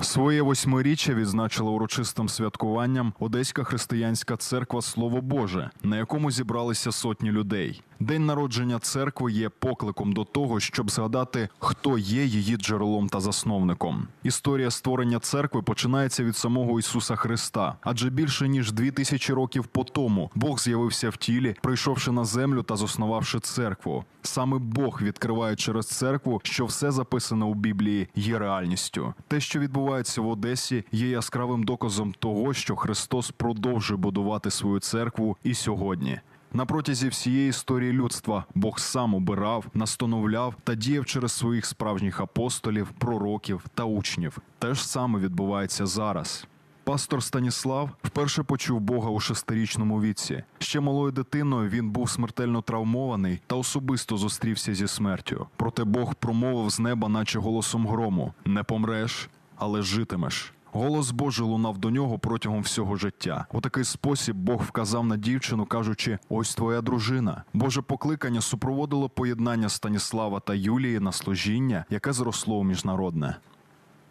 Своє восьмиріччя відзначила урочистим святкуванням Одеська християнська церква Слово Боже, на якому зібралися сотні людей. День народження церкви є покликом до того, щоб згадати, хто є її джерелом та засновником. Історія створення церкви починається від самого Ісуса Христа, адже більше ніж дві тисячі років по тому Бог з'явився в тілі, прийшовши на землю та заснувавши церкву. Саме Бог відкриває через церкву, що все записане у Біблії є реальністю. Те, що відбувається в Одесі, є яскравим доказом того, що Христос продовжує будувати свою церкву і сьогодні. На протязі всієї історії людства Бог сам обирав, настановляв та діяв через своїх справжніх апостолів, пророків та учнів. Те ж саме відбувається зараз. Пастор Станіслав вперше почув Бога у шестирічному віці. Ще малою дитиною він був смертельно травмований та особисто зустрівся зі смертю. Проте Бог промовив з неба, наче голосом грому: не помреш, але житимеш. Голос Божий лунав до нього протягом всього життя. У такий спосіб Бог вказав на дівчину, кажучи: ось твоя дружина. Боже покликання супроводило поєднання Станіслава та Юлії на служіння, яке зросло у міжнародне.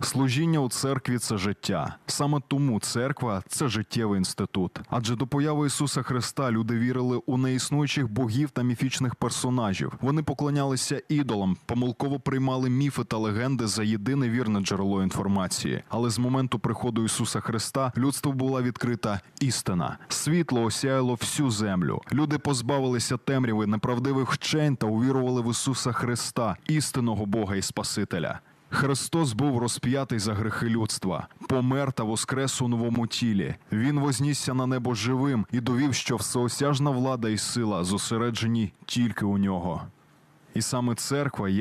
Служіння у церкві це життя. Саме тому церква це життєвий інститут. Адже до появи Ісуса Христа люди вірили у неіснуючих богів та міфічних персонажів. Вони поклонялися ідолам, помилково приймали міфи та легенди за єдине вірне джерело інформації. Але з моменту приходу Ісуса Христа людству була відкрита істина. Світло осяяло всю землю. Люди позбавилися темряви неправдивих вчень та увірували в Ісуса Христа, істинного Бога і Спасителя. Христос був розп'ятий за грехи людства, помер та воскрес у новому тілі. Він вознісся на небо живим і довів, що всеосяжна влада і сила зосереджені тільки у нього. І саме церква є